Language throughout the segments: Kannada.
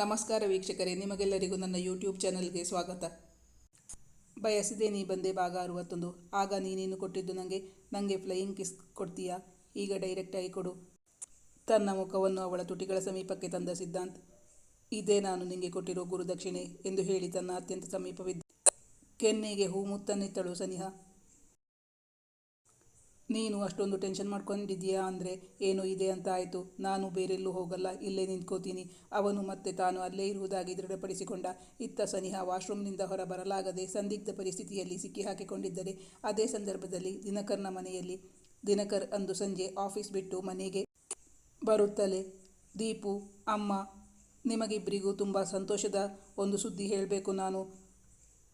ನಮಸ್ಕಾರ ವೀಕ್ಷಕರೇ, ನಿಮಗೆಲ್ಲರಿಗೂ ನನ್ನ ಯೂಟ್ಯೂಬ್ ಚಾನಲ್ಗೆ ಸ್ವಾಗತ. ಬಯಸಿದೆ ನೀ ಬಂದೆ ಭಾಗ ಅರುವತ್ತೊಂದು. ಆಗ ನೀನೇನು ಕೊಟ್ಟಿದ್ದು ನನಗೆ ನನಗೆ ಫ್ಲೈಯಿಂಗ್ ಕಿಸ್ ಕೊಡ್ತೀಯಾ? ಈಗ ಡೈರೆಕ್ಟಾಗಿ ಕೊಡು. ತನ್ನ ಮುಖವನ್ನು ಅವಳ ತುಟಿಗಳ ಸಮೀಪಕ್ಕೆ ತಂದ ಸಿದ್ಧಾಂತ್, ಇದೇ ನಾನು ನಿಮಗೆ ಕೊಟ್ಟಿರೋ ಗುರುದಕ್ಷಿಣೆ ಎಂದು ಹೇಳಿ ತನ್ನ ಅತ್ಯಂತ ಸಮೀಪವಿದ್ದ ಕೆನ್ನೆಗೆ ಹೂ ಮುತ್ತನ್ನಿತ್ತಳು ಸನಿಹಾ. ನೀನು ಅಷ್ಟೊಂದು ಟೆನ್ಷನ್ ಮಾಡ್ಕೊಂಡಿದ್ದೀಯಾ ಅಂದರೆ ಏನು ಇದೆ ಅಂತ ಆಯಿತು. ನಾನು ಬೇರೆಲ್ಲೂ ಹೋಗಲ್ಲ, ಇಲ್ಲೇ ನಿಂತ್ಕೋತೀನಿ. ಅವನು ಮತ್ತೆ ತಾನು ಅಲ್ಲೇ ಇರುವುದಾಗಿ ದೃಢಪಡಿಸಿಕೊಂಡ. ಇತ್ತ ಸನಿಹ ವಾಶ್ರೂಮ್ನಿಂದ ಹೊರ ಬರಲಾಗದೆ ಸಂದಿಗ್ಧ ಪರಿಸ್ಥಿತಿಯಲ್ಲಿ ಸಿಕ್ಕಿ ಹಾಕಿಕೊಂಡಿದ್ದರೆ, ಅದೇ ಸಂದರ್ಭದಲ್ಲಿ ದಿನಕರ್ನ ಮನೆಯಲ್ಲಿ, ದಿನಕರ್ ಅಂದು ಸಂಜೆ ಆಫೀಸ್ ಬಿಟ್ಟು ಮನೆಗೆ ಬರುತ್ತಲೇ, ದೀಪು, ಅಮ್ಮ, ನಿಮಗಿಬ್ಬರಿಗೂ ತುಂಬ ಸಂತೋಷದ ಒಂದು ಸುದ್ದಿ ಹೇಳಬೇಕು ನಾನು.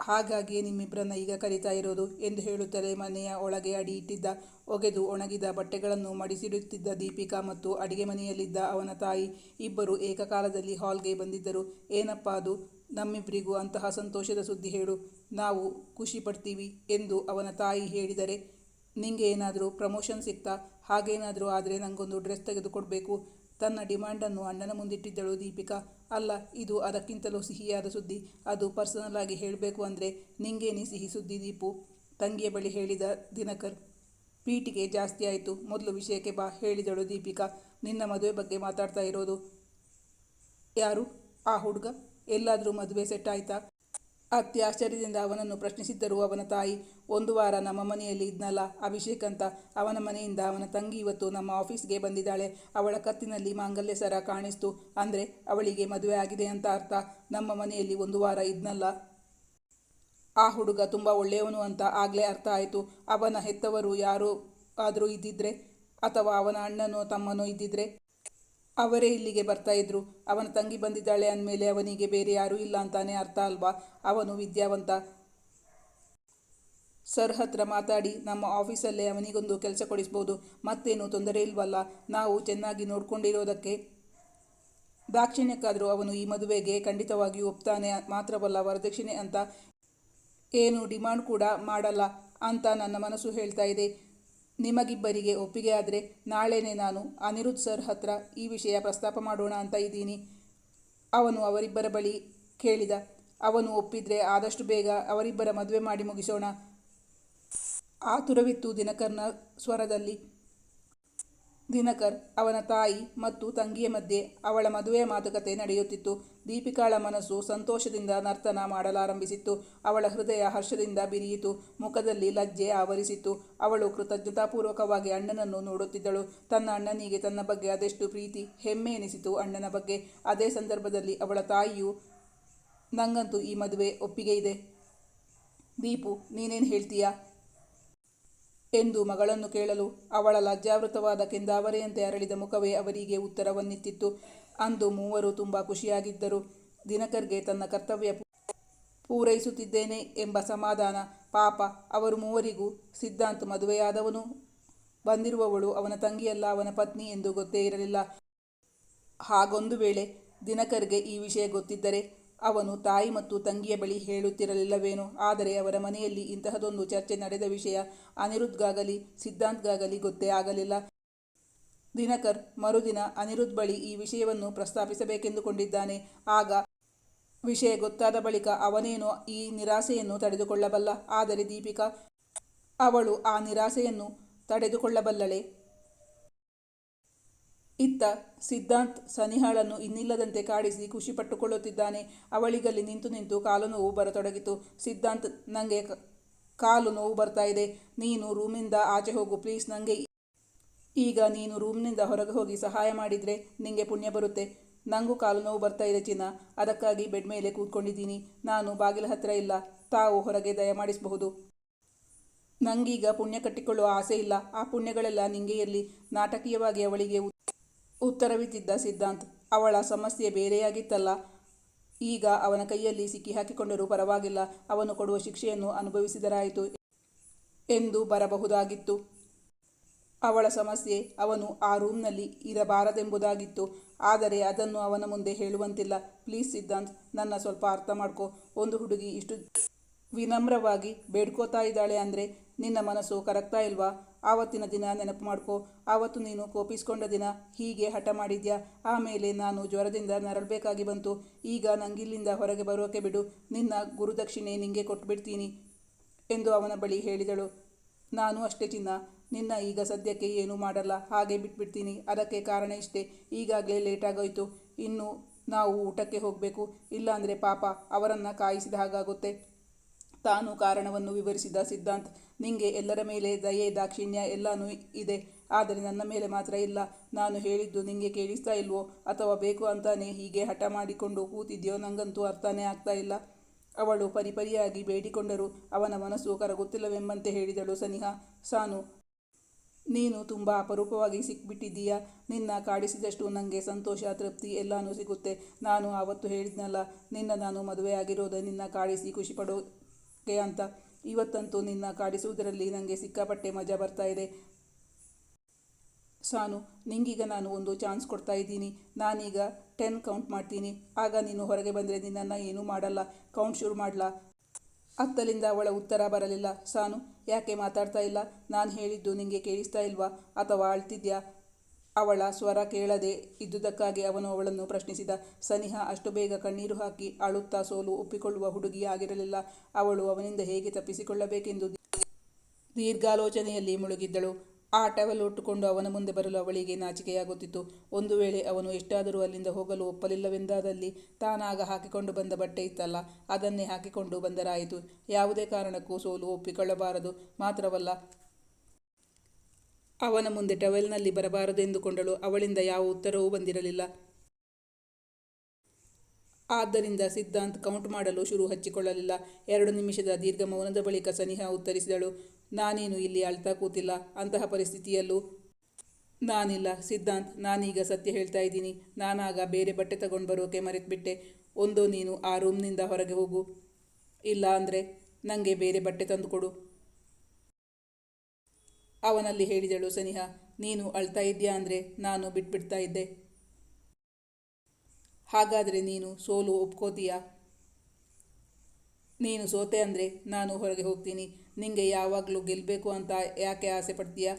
ಹಾಗಾಗಿಯೇ ನಿಮ್ಮಿಬ್ಬರನ್ನ ಈಗ ಕರೀತಾ ಇರೋದು ಎಂದು ಹೇಳುತ್ತಲೇ ಮನೆಯ ಒಳಗೆ ಅಡಿ ಇಟ್ಟಿದ್ದ ಒಗೆದು ಒಣಗಿದ ಬಟ್ಟೆಗಳನ್ನು ಮಡಿಸಿಡುತ್ತಿದ್ದ ದೀಪಿಕಾ ಮತ್ತು ಅಡಿಗೆ ಮನೆಯಲ್ಲಿದ್ದ ಅವನ ತಾಯಿ ಇಬ್ಬರು ಏಕಕಾಲದಲ್ಲಿ ಹಾಲ್ಗೆ ಬಂದಿದ್ದರು. ಏನಪ್ಪ ಅದು? ನಮ್ಮಿಬ್ಬರಿಗೂ ಅಂತಹ ಸಂತೋಷದ ಸುದ್ದಿ ಹೇಳು. ನಾವು ಖುಷಿ ಪಡ್ತೀವಿ ಎಂದು ಅವನ ತಾಯಿ ಹೇಳಿದರೆ, ನಿಂಗೆ ಏನಾದರೂ ಪ್ರಮೋಷನ್ ಸಿಗ್ತಾ ಹಾಗೇನಾದರೂ ಆದರೆ ನನಗೊಂದು ಡ್ರೆಸ್ ತೆಗೆದುಕೊಡ್ಬೇಕು. ತನ್ನ ಡಿಮಾಂಡನ್ನು ಅಣ್ಣನ ಮುಂದಿಟ್ಟಿದ್ದಳು ದೀಪಿಕಾ. ಅಲ್ಲ, ಇದು ಅದಕ್ಕಿಂತಲೂ ಸಿಹಿಯಾದ ಸುದ್ದಿ. ಅದು ಪರ್ಸನಲ್ ಆಗಿ ಹೇಳಬೇಕು ಅಂದರೆ ನಿಂಗೇನಿ ಸಿಹಿ ಸುದ್ದಿ ದೀಪು? ತಂಗಿಯ ಬಳಿ ಹೇಳಿದ ದಿನಕರ್. ಪೀಟಿಗೆ ಜಾಸ್ತಿ ಆಯಿತು. ಮೊದಲು ವಿಷಯಕ್ಕೆ ಬಾ, ಹೇಳಿದಳು ದೀಪಿಕಾ. ನಿನ್ನ ಮದುವೆ ಬಗ್ಗೆ ಮಾತಾಡ್ತಾ ಇರೋದು ಯಾರು? ಆ ಹುಡುಗ? ಎಲ್ಲಾದರೂ ಮದುವೆ ಸೆಟ್ ಆಯ್ತಾ? ಅತ್ಯ ಆಶ್ಚರ್ಯದಿಂದ ಅವನನ್ನು ಪ್ರಶ್ನಿಸಿದ್ದರು. ಅವನ ತಾಯಿ, ಒಂದು ವಾರ ನಮ್ಮ ಮನೆಯಲ್ಲಿ ಇದ್ನಲ್ಲ, ಅಭಿಷೇಕ್ ಅಂತ. ಅವನ ಮನೆಯಿಂದ ಅವನ ತಂಗಿ ಇವತ್ತು ನಮ್ಮ ಆಫೀಸ್ಗೆ ಬಂದಿದ್ದಾಳೆ. ಅವಳ ಕತ್ತಿನಲ್ಲಿ ಮಾಂಗಲ್ಯ ಸರ ಕಾಣಿಸ್ತು. ಅಂದರೆ ಅವಳಿಗೆ ಮದುವೆ ಆಗಿದೆ ಅಂತ ಅರ್ಥ. ನಮ್ಮ ಮನೆಯಲ್ಲಿ ಒಂದು ವಾರ ಇದ್ನಲ್ಲ. ಆ ಹುಡುಗ ತುಂಬ ಒಳ್ಳೆಯವನು ಅಂತ ಆಗಲೇ ಅರ್ಥ ಆಯಿತು. ಅವನ ಹೆತ್ತವರು ಯಾರು ಆದರೂ ಇದ್ದಿದ್ರೆ ಅಥವಾ ಅವನ ಅಣ್ಣನೋ ತಮ್ಮನೋ ಇದ್ದಿದ್ರೆ ಅವರೇ ಇಲ್ಲಿಗೆ ಬರ್ತಾ ಇದ್ರು. ಅವನ ತಂಗಿ ಬಂದಿದ್ದಾಳೆ ಅಂದಮೇಲೆ ಅವನಿಗೆ ಬೇರೆ ಯಾರೂ ಇಲ್ಲ ಅಂತಾನೆ ಅರ್ಥ ಅಲ್ವಾ? ಅವನು ವಿದ್ಯಾವಂತ. ಸರ್ ಹತ್ರ ಮಾತಾಡಿ, ನಮ್ಮ ಆಫೀಸಲ್ಲೇ ಅವನಿಗೊಂದು ಕೆಲಸ ಕೊಡಿಸ್ಬೋದು. ಮತ್ತೇನು ತೊಂದರೆ ಇಲ್ವಲ್ಲ? ನಾವು ಚೆನ್ನಾಗಿ ನೋಡ್ಕೊಂಡಿರೋದಕ್ಕೆ ದಾಕ್ಷಿಣ್ಯಕ್ಕಾದರೂ ಅವನು ಈ ಮದುವೆಗೆ ಖಂಡಿತವಾಗಿಯೂ ಒಪ್ತಾನೆ ಮಾತ್ರವಲ್ಲ ವರದಕ್ಷಿಣೆ ಅಂತ. ಏನು ಡಿಮಾಂಡ್ ಕೂಡ ಮಾಡಲ್ಲ ಅಂತ ನನ್ನ ಮನಸ್ಸು ಹೇಳ್ತಾ ಇದೆ. ನಿಮಗಿಬ್ಬರಿಗೆ ಒಪ್ಪಿಗೆ ಆದರೆ ನಾಳೆನೇ ನಾನು ಅನಿರುದ್ಧ್ ಸರ್ ಹತ್ರ ಈ ವಿಷಯ ಪ್ರಸ್ತಾಪ ಮಾಡೋಣ ಅಂತ ಇದ್ದೀನಿ. ಅವನು ಅವರಿಬ್ಬರ ಬಳಿ ಕೇಳಿದ. ಅವನು ಒಪ್ಪಿದ್ರೆ ಆದಷ್ಟು ಬೇಗ ಅವರಿಬ್ಬರ ಮದುವೆ ಮಾಡಿ ಮುಗಿಸೋಣ. ಆತುರವಿತ್ತು ದಿನಕರ್ನ ಸ್ವರದಲ್ಲಿ ದಿನಕರ್ ಅವನ ತಾಯಿ ಮತ್ತು ತಂಗಿಯ ಮಧ್ಯೆ ಅವಳ ಮದುವೆಯ ಮಾತುಕತೆ ನಡೆಯುತ್ತಿತ್ತು. ದೀಪಿಕಾಳ ಮನಸ್ಸು ಸಂತೋಷದಿಂದ ನರ್ತನ ಮಾಡಲಾರಂಭಿಸಿತ್ತು. ಅವಳ ಹೃದಯ ಹರ್ಷದಿಂದ ಬಿರಿಯಿತು. ಮುಖದಲ್ಲಿ ಲಜ್ಜೆ ಆವರಿಸಿತ್ತು. ಅವಳು ಕೃತಜ್ಞತಾಪೂರ್ವಕವಾಗಿ ಅಣ್ಣನನ್ನು ನೋಡುತ್ತಿದ್ದಳು. ತನ್ನ ಅಣ್ಣನಿಗೆ ತನ್ನ ಬಗ್ಗೆ ಅದೆಷ್ಟು ಪ್ರೀತಿ, ಹೆಮ್ಮೆ ಎನಿಸಿತು ಅಣ್ಣನ ಬಗ್ಗೆ. ಅದೇ ಸಂದರ್ಭದಲ್ಲಿ ಅವಳ ತಾಯಿಯು, ನಂಗಂತೂ ಈ ಮದುವೆ ಒಪ್ಪಿಗೆ ಇದೆ. ದೀಪು, ನೀನೇನು ಹೇಳ್ತೀಯಾ? ಎಂದು ಮಗಳನ್ನು ಕೇಳಲು ಅವಳ ಲಜ್ಜಾವೃತವಾದ ಕೆಂದಾವರೆಯಂತೆ ಅರಳಿದ ಮುಖವೇ ಅವರಿಗೆ ಉತ್ತರವನ್ನಿತ್ತಿತ್ತು. ಅಂದು ಮೂವರು ತುಂಬ ಖುಷಿಯಾಗಿದ್ದರು. ದಿನಕರ್ಗೆ ತನ್ನ ಕರ್ತವ್ಯ ಪೂರೈಸುತ್ತಿದ್ದೇನೆ ಎಂಬ ಸಮಾಧಾನ. ಪಾಪ, ಅವರು ಮೂವರಿಗೂ ಸಿದ್ಧಾಂತ್ ಮದುವೆಯಾದವನು. ಬಂದಿರುವವಳು ಅವನ ತಂಗಿಯಲ್ಲ, ಅವನ ಪತ್ನಿ ಎಂದು ಗೊತ್ತೇ ಇರಲಿಲ್ಲ. ಹಾಗೊಂದು ವೇಳೆ ದಿನಕರ್ಗೆ ಈ ವಿಷಯ ಗೊತ್ತಿದ್ದರೆ ಅವನು ತಾಯಿ ಮತ್ತು ತಂಗಿಯ ಬಳಿ ಹೇಳುತ್ತಿರಲಿಲ್ಲವೇನೋ, ಆದರೆ ಅವರ ಮನೆಯಲ್ಲಿ ಇಂತಹದೊಂದು ಚರ್ಚೆ ನಡೆದ ವಿಷಯ ಅನಿರುದ್ಗಾಗಲಿ ಸಿದ್ಧಾಂತ್ಗಾಗಲಿ ಗೊತ್ತೇ ಆಗಲಿಲ್ಲ. ದಿನಕರ್ ಮರುದಿನ ಅನಿರುದ್ಧ್ ಬಳಿ ಈ ವಿಷಯವನ್ನು ಪ್ರಸ್ತಾಪಿಸಬೇಕೆಂದುಕೊಂಡಿದ್ದಾನೆ. ಆಗ ವಿಷಯ ಗೊತ್ತಾದ ಬಳಿಕ ಅವನೇನು ಈ ನಿರಾಸೆಯನ್ನು ತಡೆದುಕೊಳ್ಳಬಲ್ಲ, ಆದರೆ ದೀಪಿಕಾ ಅವಳು ಆ ನಿರಾಸೆಯನ್ನು ತಡೆದುಕೊಳ್ಳಬಲ್ಲಳೆ. ಇತ್ತ ಸಿದ್ಧಾಂತ್ ಸನಿಹಾಳನ್ನು ಇನ್ನಿಲ್ಲದಂತೆ ಕಾಡಿಸಿ ಖುಷಿ ಪಟ್ಟುಕೊಳ್ಳುತ್ತಿದ್ದಾನೆ ಅವಳಿಗಲ್ಲಿ ನಿಂತು ನಿಂತು ಕಾಲು ನೋವು ಬರತೊಡಗಿತು. ಸಿದ್ಧಾಂತ್ ನನಗೆ ಕಾಲು ನೋವು ಬರ್ತಾ ಇದೆ. ನೀನು ರೂಮಿಂದ ಆಚೆ ಹೋಗು, ಪ್ಲೀಸ್ ನನಗೆ ಈಗ ನೀನು ರೂಮ್ನಿಂದ ಹೊರಗೆ ಹೋಗಿ ಸಹಾಯ ಮಾಡಿದರೆ ನಿಮಗೆ ಪುಣ್ಯ ಬರುತ್ತೆ. ನನಗೂ ಕಾಲು ನೋವು ಬರ್ತಾ ಇದೆ ಚಿನ್ನ. ಅದಕ್ಕಾಗಿ ಬೆಡ್ ಮೇಲೆ ಕೂತ್ಕೊಂಡಿದ್ದೀನಿ. ನಾನು ಬಾಗಿಲ ಹತ್ತಿರ ಇಲ್ಲ. ತಾವು ಹೊರಗೆ ದಯಮಾಡಿಸಬಹುದು ನಂಗೀಗ ಪುಣ್ಯ ಕಟ್ಟಿಕೊಳ್ಳುವ ಆಸೆ ಇಲ್ಲ. ಆ ಪುಣ್ಯಗಳೆಲ್ಲ ನಿಂಗೆ ಇರಲಿ. ನಾಟಕೀಯವಾಗಿ ಅವಳಿಗೆ ಉತ್ತರವಿದ್ದಿದ್ದ ಸಿದ್ಧಾಂತ್, ಅವಳ ಸಮಸ್ಯೆ ಬೇರೆಯಾಗಿತ್ತಲ್ಲ. ಈಗ ಅವನ ಕೈಯಲ್ಲಿ ಸಿಕ್ಕಿ ಹಾಕಿಕೊಂಡರೂ ಪರವಾಗಿಲ್ಲ, ಅವನು ಕೊಡುವ ಶಿಕ್ಷೆಯನ್ನು ಅನುಭವಿಸಿದರಾಯಿತು ಎಂದು ಬರಬಹುದಾಗಿತ್ತು. ಅವಳ ಸಮಸ್ಯೆ ಅವನು ಆ ರೂಮ್ನಲ್ಲಿ ಇರಬಾರದೆಂಬುದಾಗಿತ್ತು. ಆದರೆ ಅದನ್ನು ಅವನ ಮುಂದೆ ಹೇಳುವಂತಿಲ್ಲ. ಪ್ಲೀಸ್ ಸಿದ್ಧಾಂತ್, ನನ್ನ ಸ್ವಲ್ಪ ಅರ್ಥ ಮಾಡ್ಕೋ. ಒಂದು ಹುಡುಗಿ ಇಷ್ಟು ವಿನಮ್ರವಾಗಿ ಬೇಡ್ಕೋತಾ ಇದ್ದಾಳೆ ಅಂದರೆ ನಿನ್ನ ಮನಸ್ಸು ಕರಗ್ತಾ ಇಲ್ವಾ? ಆವತ್ತಿನ ದಿನ ನೆನಪು ಮಾಡ್ಕೋ. ಆವತ್ತು ನೀನು ಕೋಪಿಸ್ಕೊಂಡ ದಿನ ಹೀಗೆ ಹಠ ಮಾಡಿದ್ಯಾ? ಆಮೇಲೆ ನಾನು ಜ್ವರದಿಂದ ನರಳಬೇಕಾಗಿ ಬಂತು. ಈಗ ನಂಗಿಲ್ಲಿಂದ ಹೊರಗೆ ಬರೋಕೆ ಬಿಡು. ನಿನ್ನ ಗುರುದಕ್ಷಿಣೆ ನಿಂಗೆ ಕೊಟ್ಬಿಡ್ತೀನಿ ಎಂದು ಅವನ ಬಳಿ ಹೇಳಿದಳು. ನಾನು ಅಷ್ಟೇ ಚಿನ್ನ. ನಿನ್ನ ಈಗ ಸದ್ಯಕ್ಕೆ ಏನೂ ಮಾಡಲ್ಲ. ಹಾಗೆ ಬಿಟ್ಬಿಡ್ತೀನಿ. ಅದಕ್ಕೆ ಕಾರಣ ಇಷ್ಟೇ. ಈಗಾಗಲೇ ಲೇಟಾಗೋಯ್ತು. ಇನ್ನು ನಾವು ಊಟಕ್ಕೆ ಹೋಗಬೇಕು. ಇಲ್ಲಾಂದರೆ ಪಾಪ ಅವರನ್ನು ಕಾಯಿಸಿದ ಹಾಗಾಗುತ್ತೆ. ತಾನು ಕಾರಣವನ್ನು ವಿವರಿಸಿದ ಸಿದ್ಧಾಂತ್, ನಿಂಗೆ ಎಲ್ಲರ ಮೇಲೆ ದಯೆ, ದಾಕ್ಷಿಣ್ಯ ಎಲ್ಲನೂ ಇದೆ, ಆದರೆ ನನ್ನ ಮೇಲೆ ಮಾತ್ರ ಇಲ್ಲ. ನಾನು ಹೇಳಿದ್ದು ನಿಂಗೆ ಕೇಳಿಸ್ತಾ ಇಲ್ವೋ ಅಥವಾ ಬೇಕು ಅಂತಾನೆ ಹೀಗೆ ಹಠ ಮಾಡಿಕೊಂಡು ಕೂತಿದ್ಯೋ ನಂಗಂತೂ ಅರ್ಥನೇ ಆಗ್ತಾ ಇಲ್ಲ. ಅವಳು ಪರಿಪರಿಯಾಗಿ ಬೇಡಿಕೊಂಡರು, ಅವನ ಮನಸ್ಸು ಕರಗುತ್ತಿಲ್ಲವೆಂಬಂತೆ ಹೇಳಿದಳು ಸನಿಹಾ. ಸಾನು, ನೀನು ತುಂಬ ಅಪರೂಪವಾಗಿ ಸಿಕ್ಬಿಟ್ಟಿದ್ದೀಯಾ? ನಿನ್ನ ಕಾಡಿಸಿದಷ್ಟು ನನಗೆ ಸಂತೋಷ, ತೃಪ್ತಿ ಎಲ್ಲನೂ ಸಿಗುತ್ತೆ. ನಾನು ಆವತ್ತು ಹೇಳಿದ್ನಲ್ಲ, ನಿನ್ನ ನಾನು ಮದುವೆ ಆಗಿರೋದು ನಿನ್ನ ಕಾಡಿಸಿ ಖುಷಿ ಪಡೋಕೆ ಅಂತ. ಇವತ್ತಂತೂ ನಿನ್ನ ಕಾಡಿಸುವುದರಲ್ಲಿ ನನಗೆ ಸಿಕ್ಕಾಪಟ್ಟೆ ಮಜಾ ಬರ್ತಾ ಇದೆ. ಸಾನು, ನಿಂಗೀಗ ನಾನು ಒಂದು ಚಾನ್ಸ್ ಕೊಡ್ತಾ ಇದ್ದೀನಿ. ನಾನೀಗ ಟೆನ್ ಕೌಂಟ್ ಮಾಡ್ತೀನಿ. ಆಗ ನೀನು ಹೊರಗೆ ಬಂದರೆ ನಿನ್ನನ್ನು ಏನೂ ಮಾಡಲ್ಲ. ಕೌಂಟ್ ಶುರು ಮಾಡಲಾ? ಅತ್ತಲಿಂದ ಅವಳ ಉತ್ತರ ಬರಲಿಲ್ಲ. ಸಾನು, ಯಾಕೆ ಮಾತಾಡ್ತಾ ಇಲ್ಲ? ನಾನು ಹೇಳಿದ್ದು ನಿಂಗೆ ಕೇಳಿಸ್ತಾ ಇಲ್ವಾ? ಅಥವಾ ಅಳ್ತಿದ್ಯಾ? ಅವಳ ಸ್ವರ ಕೇಳದೆ ಇದ್ದುದಕ್ಕಾಗಿ ಅವನು ಅವಳನ್ನು ಪ್ರಶ್ನಿಸಿದ, ಸನಿಹ, ಅಷ್ಟು ಬೇಗ ಕಣ್ಣೀರು ಹಾಕಿ ಅಳುತ್ತಾ ಸೋಲು ಒಪ್ಪಿಕೊಳ್ಳುವ ಹುಡುಗಿಯಾಗಿರಲಿಲ್ಲ. ಅವಳು ಅವನಿಂದ ಹೇಗೆ ತಪ್ಪಿಸಿಕೊಳ್ಳಬೇಕೆಂದು ದೀರ್ಘಾಲೋಚನೆಯಲ್ಲಿ ಮುಳುಗಿದ್ದಳು. ಆ ಟವೆಲ್ ಉಟ್ಟುಕೊಂಡು ಅವನ ಮುಂದೆ ಬರಲು ಅವಳಿಗೆ ನಾಚಿಕೆಯಾಗುತ್ತಿತ್ತು. ಒಂದು ವೇಳೆ ಅವನು ಎಷ್ಟಾದರೂ ಅಲ್ಲಿಂದ ಹೋಗಲು ಒಪ್ಪಲಿಲ್ಲವೆಂದಾದಲ್ಲಿ ತಾನಾಗ ಹಾಕಿಕೊಂಡು ಬಂದ ಬಟ್ಟೆ ಇತ್ತಲ್ಲ, ಅದನ್ನೇ ಹಾಕಿಕೊಂಡು ಬಂದರಾಯಿತು. ಯಾವುದೇ ಕಾರಣಕ್ಕೂ ಸೋಲು ಒಪ್ಪಿಕೊಳ್ಳಬಾರದು. ಮಾತ್ರವಲ್ಲ ಅವನ ಮುಂದೆ ಟವೆಲ್ನಲ್ಲಿ ಬರಬಾರದೆಂದುಕೊಂಡಳು. ಅವಳಿಂದ ಯಾವ ಉತ್ತರವೂ ಬಂದಿರಲಿಲ್ಲ. ಆದ್ದರಿಂದ ಸಿದ್ಧಾಂತ್ ಕೌಂಟ್ ಮಾಡಲು ಶುರು ಹಚ್ಚಿಕೊಳ್ಳಲಿಲ್ಲ. ಎರಡು ನಿಮಿಷದ ದೀರ್ಘ ಮೌನದ ಬಳಿಕ ಸನಿಹಾ ಉತ್ತರಿಸಿದಳು, ನಾನೇನು ಇಲ್ಲಿ ಅಳ್ತಾ ಕೂತಿಲ್ಲ? ಅಂತಹ ಪರಿಸ್ಥಿತಿಯಲ್ಲೂ ನಾನಿಲ್ಲ. ಸಿದ್ಧಾಂತ್, ನಾನೀಗ ಸತ್ಯ ಹೇಳ್ತಾ ಇದ್ದೀನಿ. ನಾನಾಗ ಬೇರೆ ಬಟ್ಟೆ ತಗೊಂಡು ಬರೋಕೆ ಮರೆತುಬಿಟ್ಟೆ. ಒಂದೋ ನೀನು ಆ ರೂಮ್ನಿಂದ ಹೊರಗೆ ಹೋಗು. ಇಲ್ಲ ಅಂದರೆ ನನಗೆ ಬೇರೆ ಬಟ್ಟೆ ತಂದುಕೊಡು ಅವನಲ್ಲಿ ಹೇಳಿದಳು ಸನಿಹಾ, ನೀನು ಅಳ್ತಾ ಇದ್ದೀಯಾ ಅಂದರೆ ನಾನು ಬಿಟ್ಬಿಡ್ತಾ ಇದ್ದೆ. ಹಾಗಾದರೆ ನೀನು ಸೋಲು ಒಪ್ಕೋತೀಯಾ? ನೀನು ಸೋತೆ ಅಂದರೆ ನಾನು ಹೊರಗೆ ಹೋಗ್ತೀನಿ. ನಿಂಗೆ ಯಾವಾಗಲೂ ಗೆಲ್ಲಬೇಕು ಅಂತ ಯಾಕೆ ಆಸೆ ಪಡ್ತೀಯಾ?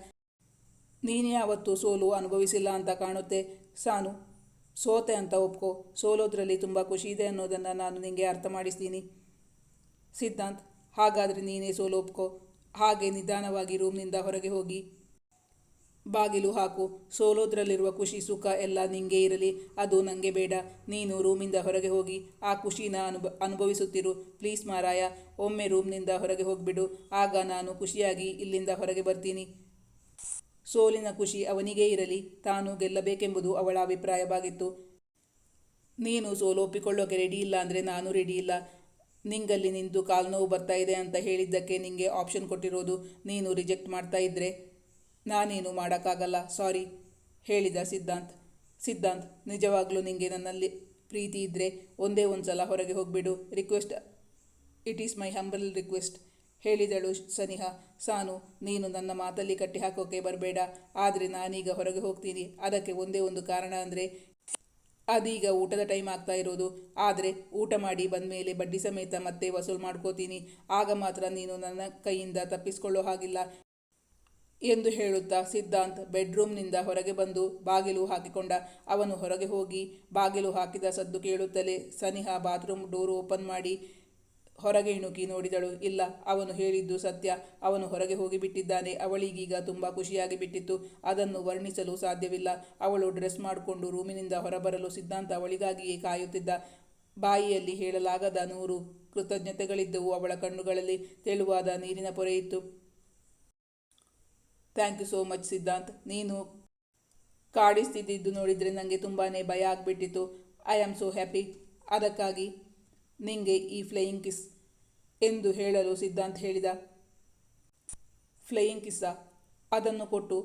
ನೀನೇ ಯಾವತ್ತು ಸೋಲು ಅನುಭವಿಸಿಲ್ಲ ಅಂತ ಕಾಣುತ್ತೆ. ಸಾನು, ಸೋತೆ ಅಂತ ಒಪ್ಕೋ. ಸೋಲೋದ್ರಲ್ಲಿ ತುಂಬ ಖುಷಿ ಇದೆ ಅನ್ನೋದನ್ನು ನಾನು ನಿಂಗೆ ಅರ್ಥ ಮಾಡಿಸ್ತೀನಿ. ಸಿದ್ಧಾಂತ್, ಹಾಗಾದರೆ ನೀನೇ ಸೋಲು ಒಪ್ಕೋ. ಹಾಗೆ ನಿಧಾನವಾಗಿ ರೂಮ್ನಿಂದ ಹೊರಗೆ ಹೋಗಿ. ಬಾಗಿಲು ಹಾಕು. ಸೋಲೋದ್ರಲ್ಲಿರುವ ಖುಷಿ, ಸುಖ ಎಲ್ಲ ನಿಂಗೆ ಇರಲಿ. ಅದು ನನಗೆ ಬೇಡ. ನೀನು ರೂಮಿಂದ ಹೊರಗೆ ಹೋಗಿ. ಆ ಖುಷಿನ ಅನುಭ, ಅನುಭವಿಸುತ್ತಿರು. ಪ್ಲೀಸ್ ಮಾರಾಯ, ಒಮ್ಮೆ ರೂಮ್ನಿಂದ ಹೊರಗೆ ಹೋಗಿಬಿಡು. ಆಗ ನಾನು ಖುಷಿಯಾಗಿ ಇಲ್ಲಿಂದ ಹೊರಗೆ ಬರ್ತೀನಿ. ಸೋಲಿನ ಖುಷಿ ಅವನಿಗೇ ಇರಲಿ. ತಾನು ಗೆಲ್ಲಬೇಕೆಂಬುದು ಅವಳ ಅಭಿಪ್ರಾಯವಾಗಿತ್ತು. ನೀನು ಸೋಲು ಒಪ್ಪಿಕೊಳ್ಳೋಕೆ ರೆಡಿ ಇಲ್ಲ ಅಂದರೆ ನಾನು ರೆಡಿ ಇಲ್ಲ. ನಿಂಗಲ್ಲಿ ನಿಂತು ಕಾಲು ನೋವು ಬರ್ತಾ ಇದೆ ಅಂತ ಹೇಳಿದ್ದಕ್ಕೆ ನಿಮಗೆ ಆಪ್ಷನ್ ಕೊಟ್ಟಿರೋದು ನೀನು ರಿಜೆಕ್ಟ್ ಮಾಡ್ತಾ ಇದ್ದರೆ ನಾನೇನು ಮಾಡೋಕ್ಕಾಗಲ್ಲ ಸಾರಿ ಹೇಳಿದ ಸಿದ್ಧಾಂತ್. ಸಿದ್ಧಾಂತ್, ನಿಜವಾಗ್ಲೂ ನಿಮಗೆ ನನ್ನಲ್ಲಿ ಪ್ರೀತಿ ಇದ್ದರೆ ಒಂದೇ ಒಂದು ಸಲ ಹೊರಗೆ ಹೋಗಿಬಿಡು. Request it is my humble request ಹೇಳಿದಳು ಸನಿಹಾ, ಸಾನು, ನೀನು ನನ್ನ ಮಾತಲ್ಲಿ ಕಟ್ಟಿ ಹಾಕೋಕೆ ಬರಬೇಡ. ಆದರೆ ನಾನೀಗ ಹೊರಗೆ ಹೋಗ್ತೀನಿ. ಅದಕ್ಕೆ ಒಂದೇ ಒಂದು ಕಾರಣ ಅಂದರೆ ಅದೀಗ ಊಟದ ಟೈಮ್ ಆಗ್ತಾ ಇರೋದು. ಆದರೆ ಊಟ ಮಾಡಿ ಬಂದ ಮೇಲೆ ಬಡ್ಡಿ ಸಮೇತ ಮತ್ತೆ ವಸೂಲು ಮಾಡ್ಕೋತೀನಿ. ಆಗ ಮಾತ್ರ ನೀನು ನನ್ನ ಕೈಯಿಂದ ತಪ್ಪಿಸ್ಕೊಳ್ಳೋ ಹಾಗಿಲ್ಲ ಎಂದು ಹೇಳುತ್ತಾ ಸಿದ್ಧಾಂತ್ ಬೆಡ್ರೂಮ್ನಿಂದ ಹೊರಗೆ ಬಂದು ಬಾಗಿಲು ಹಾಕಿಕೊಂಡ. ಅವನು ಹೊರಗೆ ಹೋಗಿ ಬಾಗಿಲು ಹಾಕಿದ ಸದ್ದು ಕೇಳುತ್ತಲೇ ಸನಿಹ ಬಾತ್ರೂಮ್ ಡೋರ್ ಓಪನ್ ಮಾಡಿ ಹೊರಗೆ ಇಣುಕಿ ನೋಡಿದಳು. ಇಲ್ಲ, ಅವನು ಹೇಳಿದ್ದು ಸತ್ಯ. ಅವನು ಹೊರಗೆ ಹೋಗಿಬಿಟ್ಟಿದ್ದಾನೆ ಅವಳಿಗೀಗ ತುಂಬ ಖುಷಿಯಾಗಿ ಬಿಟ್ಟಿತ್ತು. ಅದನ್ನು ವರ್ಣಿಸಲು ಸಾಧ್ಯವಿಲ್ಲ. ಅವಳು ಡ್ರೆಸ್ ಮಾಡಿಕೊಂಡು ರೂಮಿನಿಂದ ಹೊರಬರಲು ಸಿದ್ಧಾಂತ ಅವಳಿಗಾಗಿಯೇ ಕಾಯುತ್ತಿದ್ದ. ಬಾಯಿಯಲ್ಲಿ ಹೇಳಲಾಗದ ನೂರು ಕೃತಜ್ಞತೆಗಳಿದ್ದವು ಅವಳ ಕಣ್ಣುಗಳಲ್ಲಿ. ತೆಳುವಾದ ನೀರಿನ ಪೊರೆಯಿತ್ತು thank you so much Siddhant. ನೀನು ಕಾಡಿಸ್ತಿದ್ದಿದ್ದು ನೋಡಿದರೆ ನನಗೆ ತುಂಬಾ ಭಯ ಆಗಿಬಿಟ್ಟಿತ್ತು. I am so happy. ಅದಕ್ಕಾಗಿ ನಿಂಗೆ ಈ ಫ್ಲೈಯಿಂಗ್ ಕಿಸ್ ಎಂದು ಹೇಳಲು ಸಿದ್ಧಾಂತ್ ಹೇಳಿದ. ಫ್ಲೈಯಿಂಗ್ ಕಿಸ್ಸ? ಅದನ್ನು ಕೊಟ್ಟು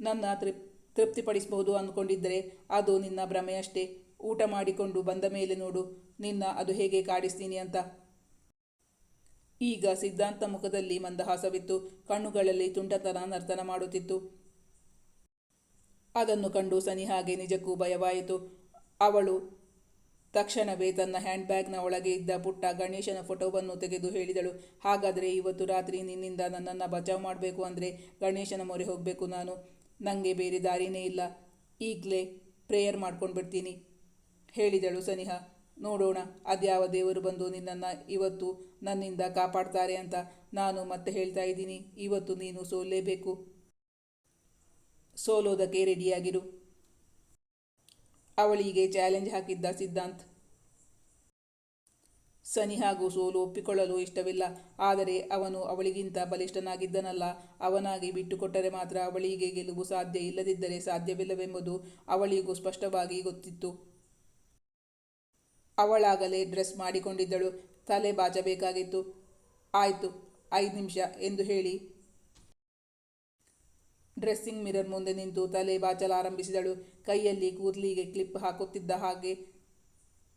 ನನ್ನ ತೃಪ್ ತೃಪ್ತಿಪಡಿಸಬಹುದು ಅಂದ್ಕೊಂಡಿದ್ದರೆ ಅದು ನಿನ್ನ ಭ್ರಮೆಯಷ್ಟೇ. ಊಟ ಮಾಡಿಕೊಂಡು ಬಂದ ಮೇಲೆ ನೋಡು, ನಿನ್ನ ಅದು ಹೇಗೆ ಕಾಡಿಸ್ತೀನಿ ಅಂತ. ಈಗ ಸಿದ್ಧಾಂತ ಮುಖದಲ್ಲಿ ಮಂದಹಾಸವಿತ್ತು. ಕಣ್ಣುಗಳಲ್ಲಿ ತುಂಟತನ ನರ್ತನ ಮಾಡುತ್ತಿತ್ತು. ಅದನ್ನು ಕಂಡು ಸನಿಹಾಗೆ ನಿಜಕ್ಕೂ ಭಯವಾಯಿತು. ಅವಳು ತಕ್ಷಣವೇ ತನ್ನ ಹ್ಯಾಂಡ್ ಬ್ಯಾಗ್ನ ಒಳಗೆ ಇದ್ದ ಪುಟ್ಟ ಗಣೇಶನ ಫೋಟೋವನ್ನು ತೆಗೆದು ಹೇಳಿದಳು. ಹಾಗಾದರೆ ಇವತ್ತು ರಾತ್ರಿ ನಿನ್ನಿಂದ ನನ್ನನ್ನು ಬಚಾವ್ ಮಾಡಬೇಕು ಅಂದರೆ ಗಣೇಶನ ಮೊರೆ ಹೋಗಬೇಕು ನಾನು. ನನಗೆ ಬೇರೆ ದಾರಿನೇ ಇಲ್ಲ. ಈಗಲೇ ಪ್ರೇಯರ್ ಮಾಡ್ಕೊಂಡು ಬಿಡ್ತೀನಿ ಹೇಳಿದಳು ಸನಿಹ. ನೋಡೋಣ, ಅದ್ಯಾವ ದೇವರು ಬಂದು ನಿನ್ನನ್ನು ಇವತ್ತು ನನ್ನಿಂದ ಕಾಪಾಡ್ತಾರೆ ಅಂತ ನಾನು ಮತ್ತೆ ಹೇಳ್ತಾ ಇದ್ದೀನಿ. ಇವತ್ತು ನೀನು ಸೋಲೇಬೇಕು ಸೋಲೋದಕ್ಕೆ ರೆಡಿಯಾಗಿರು ಅವಳಿಗೆ ಚಾಲೆಂಜ್ ಹಾಕಿದ್ದ ಸಿದ್ಧಾಂತ್. ಸನಿ ಹಾಗೂ ಸೋಲು ಒಪ್ಪಿಕೊಳ್ಳಲು ಇಷ್ಟವಿಲ್ಲ, ಆದರೆ ಅವನು ಅವಳಿಗಿಂತ ಬಲಿಷ್ಠನಾಗಿದ್ದನಲ್ಲ. ಅವನಾಗಿ ಬಿಟ್ಟುಕೊಟ್ಟರೆ ಮಾತ್ರ ಅವಳಿಗೆ ಗೆಲುವು ಸಾಧ್ಯ ಇಲ್ಲದಿದ್ದರೆ ಸಾಧ್ಯವಿಲ್ಲವೆಂಬುದು ಅವಳಿಗೂ ಸ್ಪಷ್ಟವಾಗಿ ಗೊತ್ತಿತ್ತು. ಅವಳಾಗಲೇ ಡ್ರೆಸ್ ಮಾಡಿಕೊಂಡಿದ್ದಳು, ತಲೆ ಬಾಚಬೇಕಾಗಿತ್ತು. ಆಯಿತು, ಐದು ನಿಮಿಷ ಎಂದು ಹೇಳಿ ಡ್ರೆಸ್ಸಿಂಗ್ ಮಿರರ್ ಮುಂದೆ ನಿಂತು ತಲೆ ಬಾಚಲಾರಂಭಿಸಿದಳು ಕೈಯಲ್ಲಿ ಕೂದಲಿಗೆ ಕ್ಲಿಪ್ ಹಾಕುತ್ತಿದ್ದ ಹಾಗೆ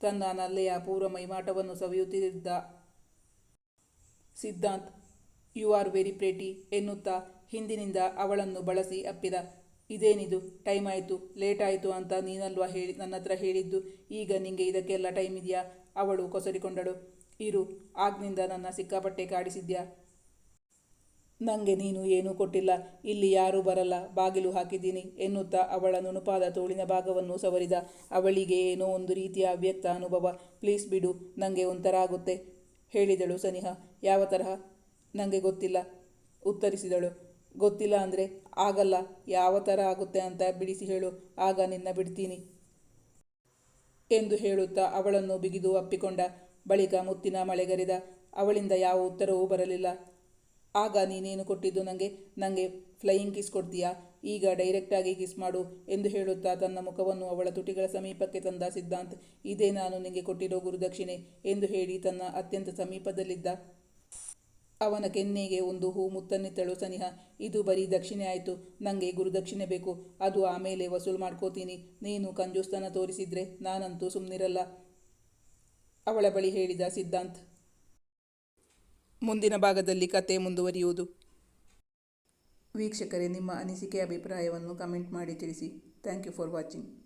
ತನ್ನ ನಲ್ಲೆಯ ಪೂರ್ವ ಮೈಮಾಟವನ್ನು ಸವಿಯುತ್ತಿದ್ದ. Siddhant, you are very pretty ಎನ್ನುತ್ತಾ ಹಿಂದಿನಿಂದ ಅವಳನ್ನು ಬಳಸಿ ಅಪ್ಪಿದ. ಇದೇನಿದು? ಟೈಮ್ ಆಯಿತು, ಲೇಟ್ ಆಯಿತು ಅಂತ ನೀನಲ್ವಾ ಹೇಳಿ, ನನ್ನ ಹತ್ರ ಹೇಳಿದ್ದು? ಈಗ ನಿಂಗೆ ಇದಕ್ಕೆಲ್ಲ ಟೈಮ್ ಇದೆಯಾ? ಅವಳು ಕೊಸರಿಕೊಂಡಳು. ಇರು ಆಗ್ನಿಂದ ನನ್ನ ಸಿಕ್ಕಾಪಟ್ಟೆ ಕಾಡಿಸಿದ್ಯಾ? ನನಗೆ ನೀನು ಏನೂ ಕೊಟ್ಟಿಲ್ಲ, ಇಲ್ಲಿ ಯಾರೂ ಬರಲ್ಲ, ಬಾಗಿಲು ಹಾಕಿದ್ದೀನಿ ಎನ್ನುತ್ತಾ ಅವಳ ನುಣುಪಾದ ತೋಳಿನ ಭಾಗವನ್ನು ಸವರಿದ. ಅವಳಿಗೆ ಏನೋ ಒಂದು ರೀತಿಯ ಅವ್ಯಕ್ತ ಅನುಭವ. ಪ್ಲೀಸ್ ಬಿಡು ನನಗೆ ಒಂಥರ ಆಗುತ್ತೆ ಹೇಳಿದಳು ಸನಿಹ. ಯಾವ ತರಹ? ನನಗೆ ಗೊತ್ತಿಲ್ಲ, ಉತ್ತರಿಸಿದಳು. ಗೊತ್ತಿಲ್ಲ ಅಂದರೆ ಆಗಲ್ಲ, ಯಾವ ಥರ ಆಗುತ್ತೆ ಅಂತ ಬಿಡಿಸಿ ಹೇಳು, ಆಗ ನಿನ್ನ ಬಿಡ್ತೀನಿ ಎಂದು ಹೇಳುತ್ತಾ ಅವಳನ್ನು ಬಿಗಿದು ಅಪ್ಪಿಕೊಂಡ. ಬಳಿಕ ಮುತ್ತಿನ ಮಳೆಗರೆದ ಅವಳಿಂದ ಯಾವ ಉತ್ತರವೂ ಬರಲಿಲ್ಲ. ಆಗ ನೀನೇನು ಕೊಟ್ಟಿದ್ದು ನನಗೆ ನನಗೆ ಫ್ಲೈಯಿಂಗ್ ಕಿಸ್ ಕೊಡ್ತೀಯಾ? ಈಗ ಡೈರೆಕ್ಟಾಗಿ ಕಿಸ್ ಮಾಡು ಎಂದು ಹೇಳುತ್ತಾ ತನ್ನ ಮುಖವನ್ನು ಅವಳ ತುಟಿಗಳ ಸಮೀಪಕ್ಕೆ ತಂದ ಸಿದ್ಧಾಂತ್, ಇದೇ ನಾನು ನಿನಗೆ ಕೊಟ್ಟಿರೋ ಗುರುದಕ್ಷಿಣೆ ಎಂದು ಹೇಳಿ ತನ್ನ ಅತ್ಯಂತ ಸಮೀಪದಲ್ಲಿದ್ದ ಅವನ ಕೆನ್ನೆಗೆ ಒಂದು ಹೂ ಮುತ್ತನ್ನಿತ್ತಳು ಸನಿಹ. ಇದು ಬರೀ ದಕ್ಷಿಣೆ ಆಯಿತು ನನಗೆ ಗುರುದಕ್ಷಿಣೆ ಬೇಕು. ಅದು ಆಮೇಲೆ ವಸೂಲು ಮಾಡ್ಕೋತೀನಿ. ನೀನು ಕಂಜೂಸ್ತನ ತೋರಿಸಿದ್ರೆ ನಾನಂತೂ ಸುಮ್ಮನಿರಲ್ಲ ಅವಳ ಬಳಿ ಹೇಳಿದ ಸಿದ್ಧಾಂತ್. ಮುಂದಿನ ಭಾಗದಲ್ಲಿ ಕತೆ ಮುಂದುವರಿಯುವುದು. ವೀಕ್ಷಕರೇ, ನಿಮ್ಮ ಅನಿಸಿಕೆ, ಅಭಿಪ್ರಾಯವನ್ನು ಕಮೆಂಟ್ ಮಾಡಿ ತಿಳಿಸಿ. Thank you for watching.